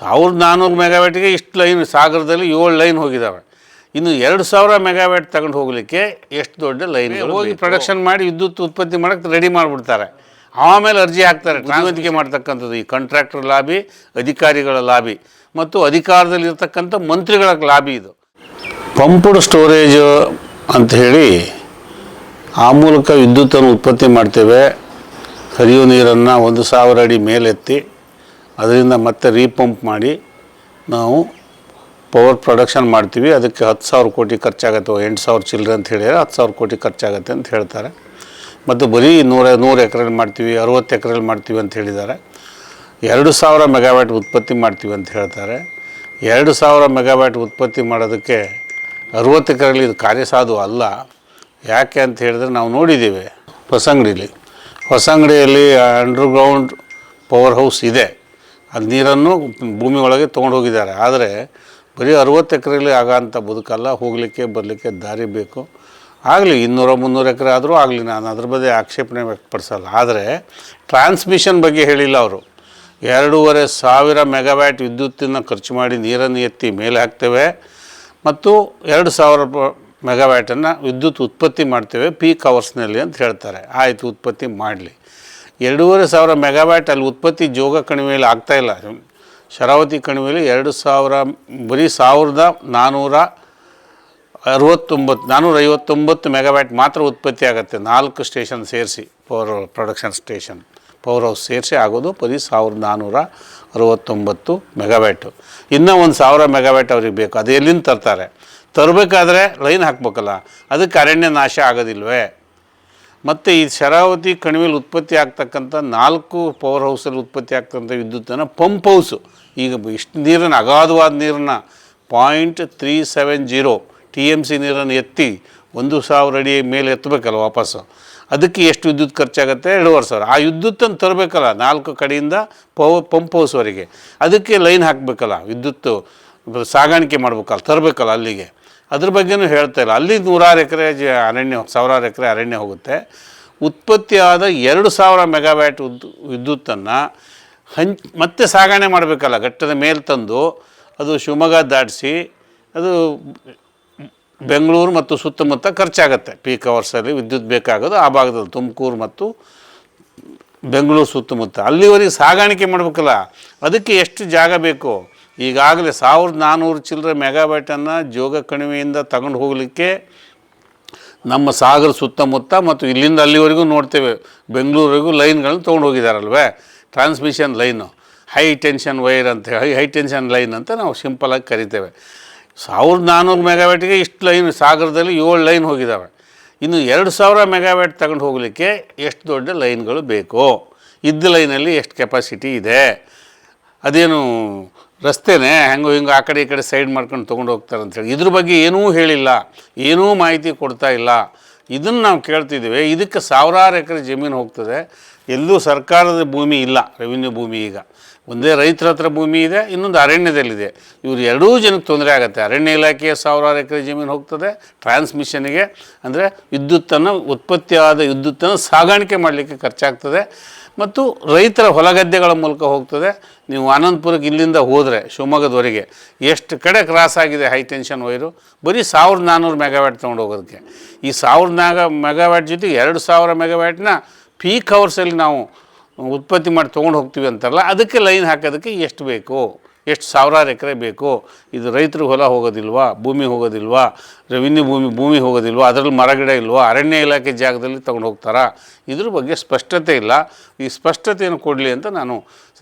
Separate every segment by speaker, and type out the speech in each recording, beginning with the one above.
Speaker 1: ಸಾವಿರದ ನಾನ್ನೂರು ಮೆಗಾವ್ಯಾಟ್ಗೆ ಇಷ್ಟು ಲೈನ್ ಸಾಗರದಲ್ಲಿ ಏಳು ಲೈನ್ ಹೋಗಿದ್ದಾವೆ ಇನ್ನು ಎರಡು ಸಾವಿರ ಮೆಗಾವ್ಯಾಟ್ ತಗೊಂಡು ಹೋಗಲಿಕ್ಕೆ ಎಷ್ಟು ದೊಡ್ಡ ಲೈನ್ ಹೋಗಿ ಪ್ರೊಡಕ್ಷನ್ ಮಾಡಿ ವಿದ್ಯುತ್ ಉತ್ಪತ್ತಿ ಮಾಡೋಕ್ಕೆ ರೆಡಿ ಮಾಡಿಬಿಡ್ತಾರೆ. ಆಮೇಲೆ ಅರ್ಜಿ ಹಾಕ್ತಾರೆ ಟ್ರಾನ್ವಿಕೆ ಮಾಡ್ತಕ್ಕಂಥದ್ದು ಈ ಕಾಂಟ್ರಾಕ್ಟರ್ ಲಾಬಿ ಅಧಿಕಾರಿಗಳ ಲಾಬಿ ಮತ್ತು ಅಧಿಕಾರದಲ್ಲಿರ್ತಕ್ಕಂಥ ಮಂತ್ರಿಗಳ ಲಾಬಿ ಇದು. ಪಂಪ್ಡ್ ಸ್ಟೋರೇಜ್ ಅಂತ ಹೇಳಿ ಆ ಮೂಲಕ ವಿದ್ಯುತ್ತನ್ನು ಉತ್ಪತ್ತಿ ಮಾಡ್ತೇವೆ. ಹರಿಯುವ ನೀರನ್ನು ಒಂದು ಸಾವಿರ ಅಡಿ ಮೇಲೆತ್ತಿ ಅದರಿಂದ ಮತ್ತೆ ರೀಪಂಪ್ ಮಾಡಿ ನಾವು ಪವರ್ ಪ್ರೊಡಕ್ಷನ್ ಮಾಡ್ತೀವಿ. ಅದಕ್ಕೆ ಹತ್ತು ಸಾವಿರ ಕೋಟಿ ಖರ್ಚಾಗತ್ತೆ. ಎಂಟು ಸಾವಿರ ಚಿಲ್ಲರೆ ಅಂತ ಹೇಳಿದರೆ ಹತ್ತು ಸಾವಿರ ಕೋಟಿ ಖರ್ಚಾಗತ್ತೆ ಅಂತ ಹೇಳ್ತಾರೆ. ಮತ್ತು ಬರೀ ನೂರ, ನೂರು ಎಕರೆಲಿ ಮಾಡ್ತೀವಿ, ಅರುವತ್ತು ಎಕರೆಲಿ ಮಾಡ್ತೀವಿ ಅಂತ ಹೇಳಿದ್ದಾರೆ. ಎರಡು ಸಾವಿರ ಮೆಗಾವ್ಯಾಟ್ ಉತ್ಪತ್ತಿ ಮಾಡ್ತೀವಿ ಅಂತ ಹೇಳ್ತಾರೆ. ಎರಡು ಸಾವಿರ ಮೆಗಾವ್ಯಾಟ್ ಉತ್ಪತ್ತಿ ಮಾಡೋದಕ್ಕೆ ಅರುವತ್ತು ಎಕರೆಲಿ ಇದು ಕಾರ್ಯಸಾಧು ಅಲ್ಲ. ಯಾಕೆ ಅಂತ ಹೇಳಿದ್ರೆ ನಾವು ನೋಡಿದ್ದೀವಿ ಹೊಸಂಗಡಿಲಿ. ಹೊಸಂಗಡಿಯಲ್ಲಿ ಅಂಡರ್ಗ್ರೌಂಡ್ ಪವರ್ ಹೌಸ್ ಇದೆ. ಅದು ನೀರನ್ನು ಭೂಮಿ ಒಳಗೆ ತೊಗೊಂಡು ಹೋಗಿದ್ದಾರೆ. ಆದರೆ ಬರೀ ಅರುವತ್ತು ಎಕರೆಯಲ್ಲಿ ಆಗೋಂಥ ಬದುಕಲ್ಲ, ಹೋಗಲಿಕ್ಕೆ ಬರಲಿಕ್ಕೆ ದಾರಿ ಬೇಕು. ಆಗಲಿ, ಇನ್ನೂರ, ಮುನ್ನೂರು ಎಕರೆ ಆದರೂ ಆಗಲಿ, ನಾನು ಅದ್ರ ಬಗ್ಗೆ ಆಕ್ಷೇಪಣೆ ವ್ಯಕ್ತಪಡಿಸಲ್ಲ. ಆದರೆ ಟ್ರಾನ್ಸ್ಮಿಷನ್ ಬಗ್ಗೆ ಹೇಳಿಲ್ಲ ಅವರು. ಎರಡೂವರೆ ಸಾವಿರ ಮೆಗಾವ್ಯಾಟ್ ವಿದ್ಯುತ್ತನ್ನು ಖರ್ಚು ಮಾಡಿ ನೀರನ್ನು ಎತ್ತಿ ಮೇಲೆ ಹಾಕ್ತೇವೆ ಮತ್ತು ಎರಡು ಸಾವಿರ ಮೆಗಾವ್ಯಾಟನ್ನು ವಿದ್ಯುತ್ ಉತ್ಪತ್ತಿ ಮಾಡ್ತೇವೆ ಪೀಕ್ ಅವರ್ಸ್ನಲ್ಲಿ ಅಂತ ಹೇಳ್ತಾರೆ. ಆಯಿತು, ಉತ್ಪತ್ತಿ ಮಾಡಲಿ. ಎರಡೂವರೆ ಸಾವಿರ ಮೆಗಾವ್ಯಾಟ್ ಅಲ್ಲಿ ಉತ್ಪತ್ತಿ ಜೋಗ ಕಣಿವೆಯಲ್ಲಿ ಆಗ್ತಾಯಿಲ್ಲ ಶರಾವತಿ ಕಣಿವೆಯಲ್ಲಿ ಎರಡು ಸಾವಿರ, ಬರೀ ಸಾವಿರದ ನಾನ್ನೂರ ಅರವತ್ತೊಂಬತ್ತು ನಾನ್ನೂರ ಐವತ್ತೊಂಬತ್ತು ಮೆಗಾವ್ಯಾಟ್ ಮಾತ್ರ ಉತ್ಪತ್ತಿ ಆಗುತ್ತೆ. ನಾಲ್ಕು ಸ್ಟೇಷನ್ ಸೇರಿಸಿ, power production station, power house ಸೇರಿಸಿ ಆಗೋದು ಬರೀ ಸಾವಿರದ ನಾನ್ನೂರ ಅರವತ್ತೊಂಬತ್ತು ಮೆಗಾವ್ಯಾಟು. ಇನ್ನೂ ಒಂದು ಸಾವಿರ ಮೆಗಾವ್ಯಾಟ್ ಅವ್ರಿಗೆ ಬೇಕು. ಅದು ಎಲ್ಲಿಂದ ತರ್ತಾರೆ? ತರಬೇಕಾದ್ರೆ ಲೈನ್ ಹಾಕ್ಬೇಕಲ್ಲ. ಅದಕ್ಕೆ ಅರಣ್ಯ ನಾಶ ಆಗೋದಿಲ್ವೇ? ಮತ್ತು ಈ ಶರಾವತಿ ಕಣಿವೆಯಲ್ಲಿ ಉತ್ಪತ್ತಿ ಆಗ್ತಕ್ಕಂಥ ನಾಲ್ಕು ಪವರ್ ಹೌಸಲ್ಲಿ ಉತ್ಪತ್ತಿ ಆಗ್ತಕ್ಕಂಥ ವಿದ್ಯುತ್ತನ್ನು ಪಂಪ್ ಹೌಸು ಈಗ ಇಷ್ಟು ನೀರನ್ನು, ಅಗಾಧವಾದ ನೀರನ್ನು point three seven zero T M C ನೀರನ್ನು ಎತ್ತಿ ಒಂದು ಸಾವಿರ ಅಡಿ ಮೇಲೆ ಎತ್ತಬೇಕಲ್ಲ ವಾಪಸ್ಸು ಅದಕ್ಕೆ ಎಷ್ಟು ವಿದ್ಯುತ್ ಖರ್ಚಾಗುತ್ತೆ? ಎರಡೂವರೆ ಸಾವಿರ. ಆ ವಿದ್ಯುತ್ತನ್ನು ತರಬೇಕಲ್ಲ ನಾಲ್ಕು ಕಡೆಯಿಂದ ಪವ ಪಂಪ್ ಹೌಸ್ವರೆಗೆ ಅದಕ್ಕೆ ಲೈನ್ ಹಾಕಬೇಕಲ್ಲ, ವಿದ್ಯುತ್ತು ಸಾಗಾಣಿಕೆ ಮಾಡಬೇಕಲ್ಲ, ತರಬೇಕಲ್ಲ ಅಲ್ಲಿಗೆ. ಅದ್ರ ಬಗ್ಗೆನೂ ಹೇಳ್ತಾ ಇಲ್ಲ. ಅಲ್ಲಿ ನೂರಾರು ಎಕರೆ ಜ ಅರಣ್ಯ, ಸಾವಿರಾರು ಎಕರೆ ಅರಣ್ಯ ಹೋಗುತ್ತೆ. ಉತ್ಪತ್ತಿಯಾದ ಎರಡು ಸಾವಿರ ಮೆಗಾವ್ಯಾಟ್ ಉದ್, ವಿದ್ಯುತ್ತನ್ನು ಹಂಚ್, ಮತ್ತೆ ಸಾಗಣೆ ಮಾಡಬೇಕಲ್ಲ, ಘಟ್ಟದ ಮೇಲೆ ತಂದು, ಅದು ಶಿವಮೊಗ್ಗ ದಾಟಿಸಿ, ಅದು ಬೆಂಗಳೂರು ಮತ್ತು ಸುತ್ತಮುತ್ತ ಖರ್ಚಾಗುತ್ತೆ. ಪೀಕ್ ಅವರ್ಸಲ್ಲಿ ವಿದ್ಯುತ್ ಬೇಕಾಗೋದು ಆ ಭಾಗದಲ್ಲಿ, ತುಮಕೂರು ಮತ್ತು ಬೆಂಗಳೂರು ಸುತ್ತಮುತ್ತ. ಅಲ್ಲಿವರೆಗೆ ಸಾಗಾಣಿಕೆ ಮಾಡಬೇಕಲ್ಲ, ಅದಕ್ಕೆ ಎಷ್ಟು ಜಾಗ ಬೇಕು? ಈಗಾಗಲೇ ಸಾವಿರದ ನಾನ್ನೂರು ಚಿಲ್ಲರೆ ಮೆಗಾವ್ಯಾಟನ್ನು ಜೋಗ ಕಣಿವೆಯಿಂದ ತಗೊಂಡು ಹೋಗಲಿಕ್ಕೆ ನಮ್ಮ ಸಾಗರ ಸುತ್ತಮುತ್ತ ಮತ್ತು ಇಲ್ಲಿಂದ ಅಲ್ಲಿವರೆಗೂ ನೋಡ್ತೇವೆ ಬೆಂಗಳೂರಿಗೂ ಲೈನ್ಗಳನ್ನ ತೊಗೊಂಡು ಹೋಗಿದ್ದಾರಲ್ವೇ transmission line, high tension wire ಅಂತ ಹೇಳಿ, ಹೈ ಟೆನ್ಷನ್ ಲೈನ್ ಅಂತ ನಾವು ಸಿಂಪಲಾಗಿ ಕರಿತೇವೆ. ಸಾವಿರದ ನಾನ್ನೂರು ಮೆಗಾವ್ಯಾಟಿಗೆ ಇಷ್ಟು ಲೈನ್, ಸಾಗರದಲ್ಲಿ ಏಳು ಲೈನ್ ಹೋಗಿದ್ದಾವೆ ಇನ್ನು ಎರಡು ಸಾವಿರ ಮೆಗಾವ್ಯಾಟ್ ತಗೊಂಡು ಹೋಗಲಿಕ್ಕೆ ಎಷ್ಟು ದೊಡ್ಡ ಲೈನ್ಗಳು ಬೇಕು? ಇದ್ದ ಲೈನಲ್ಲಿ ಎಷ್ಟು ಕೆಪಾಸಿಟಿ ಇದೆ? ಅದೇನು ರಸ್ತೆನೇ ಹೆಂಗೋ ಹಿಂಗೋ ಆ ಕಡೆ ಈ ಕಡೆ ಸೈಡ್ ಮಾಡ್ಕೊಂಡು ತೊಗೊಂಡು ಹೋಗ್ತಾರೆ ಅಂತೇಳಿ ಇದ್ರ ಬಗ್ಗೆ ಏನೂ ಹೇಳಿಲ್ಲ, ಏನೂ ಮಾಹಿತಿ ಕೊಡ್ತಾ ಇಲ್ಲ. ಇದನ್ನು ನಾವು ಕೇಳ್ತಿದ್ದೀವಿ. ಇದಕ್ಕೆ ಸಾವಿರಾರು ಎಕರೆ ಜಮೀನು ಹೋಗ್ತದೆ. ಎಲ್ಲೂ ಸರ್ಕಾರದ ಭೂಮಿ ಇಲ್ಲ ರೆವಿನ್ಯೂ ಭೂಮಿ ಈಗ. ಒಂದೇ ರೈತರ ಹತ್ರ ಭೂಮಿ ಇದೆ, ಇನ್ನೊಂದು ಅರಣ್ಯದಲ್ಲಿದೆ. ಇವರು ಎರಡೂ ಜನಕ್ಕೆ ತೊಂದರೆ ಆಗುತ್ತೆ. ಅರಣ್ಯ ಇಲಾಖೆಯ ಸಾವಿರಾರು ಎಕರೆ ಜಮೀನು ಹೋಗ್ತದೆ ಟ್ರಾನ್ಸ್ಮಿಷನ್ಗೆ ಅಂದರೆ ವಿದ್ಯುತ್ತನ್ನು, ಉತ್ಪತ್ತಿಯಾದ ವಿದ್ಯುತ್ತನ್ನು ಸಾಗಾಣಿಕೆ ಮಾಡಲಿಕ್ಕೆ ಖರ್ಚಾಗ್ತದೆ. ಮತ್ತು ರೈತರ ಹೊಲಗದ್ದೆಗಳ ಮೂಲಕ ಹೋಗ್ತದೆ. ನೀವು ಆನಂದಪುರಕ್ಕೆ ಇಲ್ಲಿಂದ ಹೋದರೆ, ಶಿವಮೊಗ್ಗದವರೆಗೆ, ಎಷ್ಟು ಕಡೆ ಕ್ರಾಸ್ ಆಗಿದೆ ಹೈ ಟೆನ್ಷನ್ ವೈರು ಬರೀ ಸಾವಿರದ ನಾನ್ನೂರು ಮೆಗಾವ್ಯಾಟ್ ತೊಗೊಂಡು ಹೋಗೋದಕ್ಕೆ. ಈ ಸಾವಿರದ ನಾಗ ಮೆಗಾವ್ಯಾಟ್ ಜೊತೆಗೆ ಎರಡು ಸಾವಿರ ಮೆಗಾವ್ಯಾಟ್ನ ಪೀಕ್ ಅವರ್ಸಲ್ಲಿ ನಾವು ಉತ್ಪತ್ತಿ ಮಾಡಿ ತೊಗೊಂಡು ಹೋಗ್ತೀವಿ ಅಂತಾರಲ್ಲ, ಅದಕ್ಕೆ ಲೈನ್ ಹಾಕೋದಕ್ಕೆ ಎಷ್ಟು ಬೇಕು? ಎಷ್ಟು ಸಾವಿರಾರು ಎಕರೆ ಬೇಕು? ಇದು ರೈತರಿಗೆ ಹೊಲ ಹೋಗೋದಿಲ್ವಾ? ಭೂಮಿ ಹೋಗೋದಿಲ್ವಾ? ರೆವಿನ್ಯೂ ಭೂಮಿ ಭೂಮಿ ಹೋಗೋದಿಲ್ವಾ? ಅದರಲ್ಲಿ ಮರಗಿಡ ಇಲ್ವಾ? ಅರಣ್ಯ ಇಲಾಖೆ ಜಾಗದಲ್ಲಿ ತೊಗೊಂಡು ಹೋಗ್ತಾರಾ? ಇದ್ರ ಬಗ್ಗೆ ಸ್ಪಷ್ಟತೆ ಇಲ್ಲ. ಈ ಸ್ಪಷ್ಟತೆಯನ್ನು ಕೊಡಲಿ ಅಂತ ನಾನು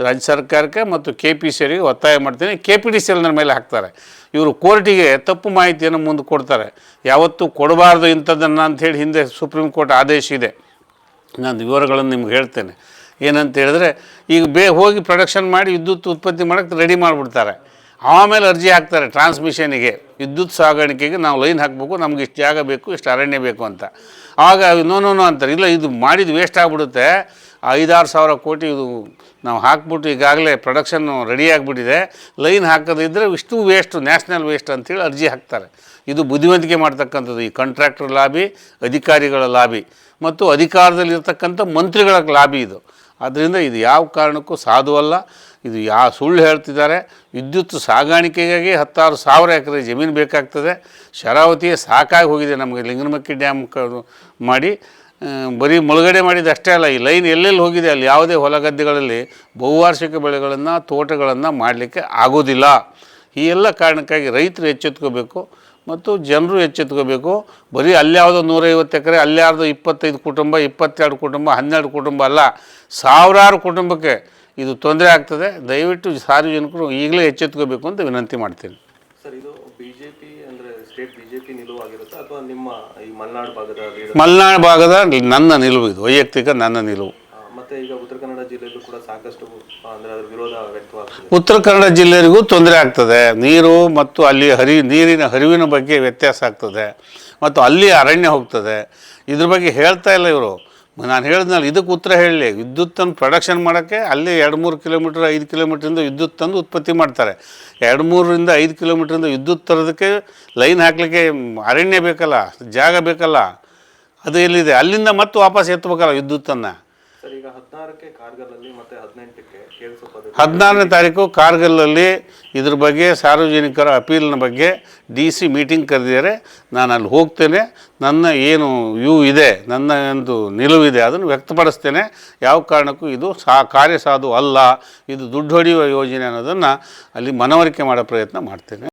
Speaker 1: ರಾಜ್ಯ ಸರ್ಕಾರಕ್ಕೆ ಮತ್ತು ಕೆ ಪಿ ಸಿ ಅವರಿಗೆ ಒತ್ತಾಯ ಮಾಡ್ತೀನಿ. ಕೆ ಪಿ ಡಿ ಸಿ ಎಲ್ನ ಮೇಲೆ ಹಾಕ್ತಾರೆ. ಇವರು ಕೋರ್ಟಿಗೆ ತಪ್ಪು ಮಾಹಿತಿಯನ್ನು ಮುಂದೆ ಕೊಡ್ತಾರೆ. ಯಾವತ್ತೂ ಕೊಡಬಾರ್ದು ಇಂಥದ್ದನ್ನು ಅಂಥೇಳಿ ಹಿಂದೆ ಸುಪ್ರೀಂ ಕೋರ್ಟ್ ಆದೇಶ ಇದೆ. ನಾನು ವಿವರಗಳನ್ನು ನಿಮ್ಗೆ ಹೇಳ್ತೇನೆ. ಏನಂತ ಹೇಳಿದ್ರೆ, ಈಗ ಬೇ ಹೋಗಿ ಪ್ರೊಡಕ್ಷನ್ ಮಾಡಿ ವಿದ್ಯುತ್ ಉತ್ಪತ್ತಿ ಮಾಡೋಕ್ಕೆ ರೆಡಿ ಮಾಡಿಬಿಡ್ತಾರೆ. ಆಮೇಲೆ ಅರ್ಜಿ ಹಾಕ್ತಾರೆ ಟ್ರಾನ್ಸ್ಮಿಷನಿಗೆ ವಿದ್ಯುತ್ ಸಾಗಾಣಿಕೆಗೆ ನಾವು ಲೈನ್ ಹಾಕಬೇಕು, ನಮ್ಗೆ ಇಷ್ಟು ಜಾಗ ಬೇಕು, ಇಷ್ಟು ಅರಣ್ಯ ಬೇಕು ಅಂತ. ಆಗ ನೋ ನೋ ಅಂತಾರೆ. ಇಲ್ಲ, ಇದು ಮಾಡಿದ್ದು ವೇಸ್ಟ್ ಆಗಿಬಿಡುತ್ತೆ. ಐದಾರು ಸಾವಿರ ಕೋಟಿ ಇದು ನಾವು ಹಾಕ್ಬಿಟ್ಟು ಈಗಾಗಲೇ ಪ್ರೊಡಕ್ಷನ್ನು ರೆಡಿ ಆಗಿಬಿಟ್ಟಿದೆ. ಲೈನ್ ಹಾಕೋದಿದ್ದರೆ ಇಷ್ಟು ವೇಸ್ಟು ನ್ಯಾಷನಲ್ ವೇಸ್ಟ್ ಅಂತೇಳಿ ಅರ್ಜಿ ಹಾಕ್ತಾರೆ. ಇದು ಬುದ್ಧಿವಂತಿಕೆ ಮಾಡ್ತಕ್ಕಂಥದ್ದು. ಈ ಕಾಂಟ್ರಾಕ್ಟರ್ ಲಾಬಿ, ಅಧಿಕಾರಿಗಳ ಲಾಬಿ ಮತ್ತು ಅಧಿಕಾರದಲ್ಲಿರ್ತಕ್ಕಂಥ ಮಂತ್ರಿಗಳ ಲಾಬಿ ಇದು. ಆದ್ದರಿಂದ ಇದು ಯಾವ ಕಾರಣಕ್ಕೂ ಸಾಧುವಲ್ಲ ಇದು ಯಾ ಸುಳ್ಳು ಹೇಳ್ತಿದ್ದಾರೆ. ವಿದ್ಯುತ್ ಸಾಗಾಣಿಕೆಗಾಗಿ ಹತ್ತಾರು ಸಾವಿರ ಎಕರೆ ಜಮೀನು ಬೇಕಾಗ್ತದೆ. ಶರಾವತಿಯೇ ಸಾಕಾಗಿ ಹೋಗಿದೆ ನಮಗೆ ಲಿಂಗನಮಕ್ಕಿ ಡ್ಯಾಮ್ ಮಾಡಿ. ಬರೀ ಮುಳುಗಡೆ ಮಾಡಿದ ಅಷ್ಟೇ ಅಲ್ಲ, ಈ ಲೈನ್ ಎಲ್ಲೆಲ್ಲಿ ಹೋಗಿದೆ ಅಲ್ಲಿ ಯಾವುದೇ ಹೊಲ ಗದ್ದೆಗಳಲ್ಲಿ ಬಹುವಾರ್ಷಿಕ ಬೆಳೆಗಳನ್ನು, ತೋಟಗಳನ್ನು ಮಾಡಲಿಕ್ಕೆ ಆಗೋದಿಲ್ಲ. ಈ ಎಲ್ಲ ಕಾರಣಕ್ಕಾಗಿ ರೈತರು ಎಚ್ಚೆತ್ಕೋಬೇಕು ಮತ್ತು ಜನರು ಎಚ್ಚೆತ್ಕೋಬೇಕು. ಬರೀ ಅಲ್ಲಿ ಯಾವುದೋ ನೂರೈವತ್ತು ಎಕರೆ ಅಲ್ಲಿ ಯಾರ್ದೋ ಇಪ್ಪತ್ತೈದು ಕುಟುಂಬ ಇಪ್ಪತ್ತೆರಡು ಕುಟುಂಬ ಹನ್ನೆರಡು ಕುಟುಂಬ ಅಲ್ಲ ಸಾವಿರಾರು ಕುಟುಂಬಕ್ಕೆ ಇದು ತೊಂದರೆ ಆಗ್ತದೆ. ದಯವಿಟ್ಟು ಸಾರ್ವಜನಿಕರು ಈಗಲೇ ಎಚ್ಚೆತ್ಕೋಬೇಕು ಅಂತ ವಿನಂತಿ ಮಾಡ್ತೀನಿ.
Speaker 2: ಸರ್ ಇದು ಬಿಜೆಪಿ ಅಂದ್ರೆ ಸ್ಟೇಟ್ ಬಿಜೆಪಿ ನಿಲುವು ಆಗಿರುತ್ತಾ ಅಥವಾ ನಿಮ್ಮ ಈ ಮಲೆನಾಡು ಭಾಗದ leader?
Speaker 1: ಮಲೆನಾಡು ಭಾಗದ ನನ್ನ ನಿಲುವು ಇದು ವೈಯಕ್ತಿಕ ನನ್ನ ನಿಲುವು.
Speaker 2: ಜಿಲ್ಲೆಯಲ್ಲೂ ಕೂಡ ಸಾಕಷ್ಟು ಅಂದ್ರೆ ಅದರ ವಿರೋಧ
Speaker 1: ಉತ್ತರ ಕನ್ನಡ ಜಿಲ್ಲೆಯವರಿಗೂ ತೊಂದರೆ ಆಗ್ತದೆ. ನೀರು ಮತ್ತು ಅಲ್ಲಿ ಹರಿ, ನೀರಿನ ಹರಿವಿನ ಬಗ್ಗೆ ವ್ಯತ್ಯಾಸ ಆಗ್ತದೆ. ಮತ್ತು ಅಲ್ಲಿ ಅರಣ್ಯ ಹೋಗ್ತದೆ. ಇದ್ರ ಬಗ್ಗೆ ಹೇಳ್ತಾ ಇಲ್ಲ ಇವರು. ನಾನು ಹೇಳಿದ್ನಲ್ಲ, ಇದಕ್ಕೆ ಉತ್ತರ ಹೇಳಲಿ ವಿದ್ಯುತ್ತನ್ನು ಪ್ರೊಡಕ್ಷನ್ ಮಾಡೋಕ್ಕೆ ಅಲ್ಲಿ ಎರಡು ಮೂರು ಕಿಲೋಮೀಟ್ರ್, ಐದು ಕಿಲೋಮೀಟ್ರಿಂದ ವಿದ್ಯುತ್ ತಂದು ಉತ್ಪತ್ತಿ ಮಾಡ್ತಾರೆ. ಎರಡು ಮೂರರಿಂದ ಐದು ಕಿಲೋಮೀಟ್ರಿಂದ ವಿದ್ಯುತ್ ತರೋದಕ್ಕೆ ಲೈನ್ ಹಾಕಲಿಕ್ಕೆ ಅರಣ್ಯ ಬೇಕಲ್ಲ, ಜಾಗ ಬೇಕಲ್ಲ. ಅದು ಎಲ್ಲಿದೆ? ಅಲ್ಲಿಂದ ಮತ್ತೆ ವಾಪಸ್ ಎತ್ತಬೇಕಲ್ಲ ವಿದ್ಯುತ್ತನ್ನು. ಹದಿನಾರನೇ ತಾರೀಕು ಕಾರ್ಗಲ್ಲಲ್ಲಿ ಇದ್ರ ಬಗ್ಗೆ ಸಾರ್ವಜನಿಕರ ಅಪೀಲ್ನ ಬಗ್ಗೆ ಡಿ ಸಿ ಮೀಟಿಂಗ್ ಕರೆದಿದ್ದಾರೆ. ನಾನು ಅಲ್ಲಿ ಹೋಗ್ತೇನೆ. ನನ್ನ ಏನು ವ್ಯೂ ಇದೆ, ನನ್ನ ಒಂದು ನಿಲುವಿದೆ ಅದನ್ನು ವ್ಯಕ್ತಪಡಿಸ್ತೇನೆ. ಯಾವ ಕಾರಣಕ್ಕೂ ಇದು ಸಾ ಕಾರ್ಯಸಾಧು ಅಲ್ಲ. ಇದು ದುಡ್ಡು ಹೊಡೆಯುವ ಯೋಜನೆ ಅನ್ನೋದನ್ನು ಅಲ್ಲಿ ಮನವರಿಕೆ ಮಾಡೋ ಪ್ರಯತ್ನ ಮಾಡ್ತೇನೆ.